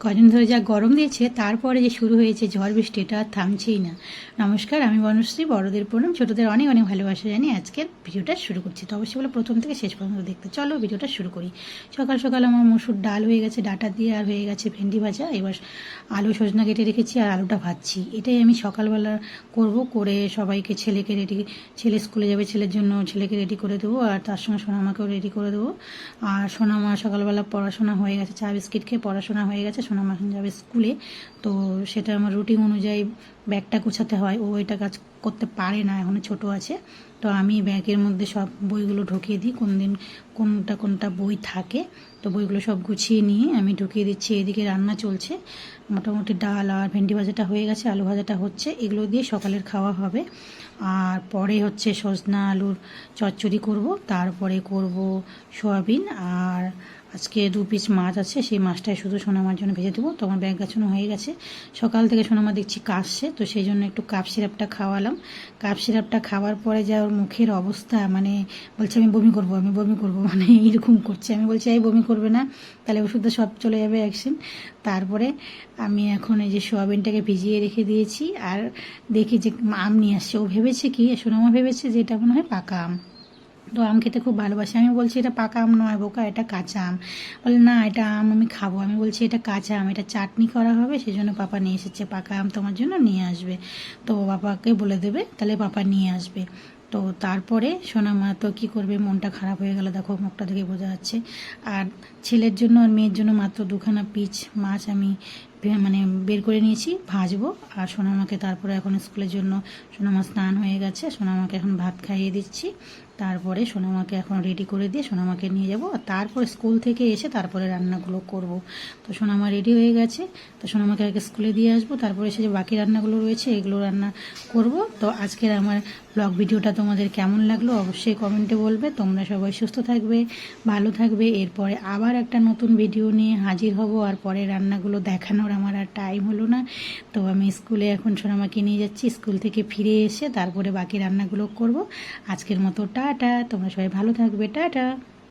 কদিন ধরে যা গরম দিয়েছে, তারপরে যে শুরু হয়েছে ঝড় বৃষ্টি, এটা আর থামছেই না। নমস্কার, আমি বনশ্রী, বড়দের প্রণাম। ছোটদের অনেক অনেক ভালোবাসা জানি আজকের ভিডিওটা শুরু করছি। তো অবশ্যই বলে, প্রথম থেকে শেষ পর্যন্ত দেখতে। চলো ভিডিওটা শুরু করি। সকাল সকাল আমার মসুর ডাল হয়ে গেছে, ডাটা দিয়ে আর হয়ে গেছে ভেন্ডি ভাজা। এবার আলু সজনা কেটে রেখেছি আর আলুটা ভাজছি। এটাই আমি সকালবেলা করব, করে সবাইকে, ছেলেকে রেডি ছেলে স্কুলে যাবে, ছেলের জন্য ছেলেকে রেডি করে দেবো। আর তার সঙ্গে সোনামাকেও রেডি করে দেবো। আর সোনামা সকালবেলা পড়াশোনা হয়ে গেছে, চা বিস্কিট খেয়ে পড়াশোনা হয়ে গেছে। সোনামা এখন যাবে স্কুলে তো সেটা আমার রুটিন অনুযায়ী ব্যাগটা গোছাতে হয়, ও এটা কাজ করতে পারে না এখনও ছোট আছে। তো আমি ব্যাগের মধ্যে সব বইগুলো ঢুকিয়ে দিই, কোন দিন কোনটা কোনটা বই থাকে। তো বইগুলো সব গুছিয়ে নিয়ে আমি ঢুকিয়ে দিচ্ছি, এদিকে রান্না চলছে। মোটামুটি ডাল আর ভেন্ডি ভাজাটা হয়ে গেছে, আলু ভাজাটা হচ্ছে, এগুলো দিয়ে সকালের খাওয়া হবে। আর পরে হচ্ছে সজনা আলুর চচ্চড়ি করব, তারপরে করব সয়াবিন। আর আজকে দু পিস মাছ আছে, সেই মাছটাই শুধু সোনামার জন্য ভেজে দেবো। তোমার ব্যাগ গাছানো হয়ে গেছে। সকাল থেকে সোনামা দেখছি কাশছে তো সেই জন্য একটু কাপ সিরাপটা খাওয়ালাম। কাপ সিরাপটা খাওয়ার পরে যা ওর মুখের অবস্থা মানে বলছে, আমি বমি করব, আমি বমি করব। মানে এরকম করছে। আমি বলছি, এই বমি করবে না, তাহলে ওষুধটা সব চলে যাবে অ্যাকশন তারপরে আমি এখন এই যে সোয়াবিনটাকে ভিজিয়ে রেখে দিয়েছি, আর দেখি যে আম নিয়ে আসছে। ও ভেবেছে কি, সোনামা ভেবেছে যে এটা মনে হয় পাকা আম। তো আম খেতে খুব ভালোবাসি। আমি বলছি, এটা পাকা আম নয় বোকা, এটা কাঁচা আম। বলে, না, এটা আম আমি খাব। আমি বলছি, এটা কাঁচা আম, এটা চাটনি করা হবে সেই জন্য পাপা নিয়ে এসেছে। পাকা আম তোমার জন্য নিয়ে আসবে। তো বাবাকে বলে দেবে, তাহলে পাপা নিয়ে আসবে। তো তারপরে সোনা মা তো কী করবে, মনটা খারাপ হয়ে গেল। দেখো, মুখটা দেখে বোঝা যাচ্ছে। আর ছেলের জন্য আর মেয়ের জন্য মাত্র দুখানা পিচ মাছ আমি মানে বের করে নিয়েছি, ভাজবো। আর সোনামাকে তারপরে এখন স্কুলের জন্য সোনামা স্নান হয়ে গেছে। সোনামাকে এখন ভাত খাইয়ে দিচ্ছি। তারপরে সোনামাকে এখন রেডি করে দিয়ে সোনামাকে নিয়ে যাব। আর তারপর স্কুল থেকে এসে তারপরে রান্নাগুলো করব। তো সোনামা রেডি হয়ে গেছে। তো সোনামাকে আগে স্কুলে দিয়ে আসব। তারপরে এসে যে বাকি রান্নাগুলো রয়েছে, এগুলো রান্না করব। তো আজকের আমার ব্লগ ভিডিওটা তোমাদের কেমন লাগল অবশ্যই কমেন্টে বলবে। তোমরা সবাই সুস্থ থাকবে, ভালো থাকবে। এরপরে আবার একটা নতুন ভিডিও নিয়ে হাজির হব। আর পরে রান্নাগুলো দেখানোর আমার আর টাইম হলো না। তো আমি স্কুলে এখন সোনামাকে নিয়ে যাচ্ছি, স্কুল থেকে ফিরে এসে তারপরে বাকি রান্নাগুলো করব। আজকের মতো টাটা, তোমরা সবাই ভালো থাকবে, টাটা।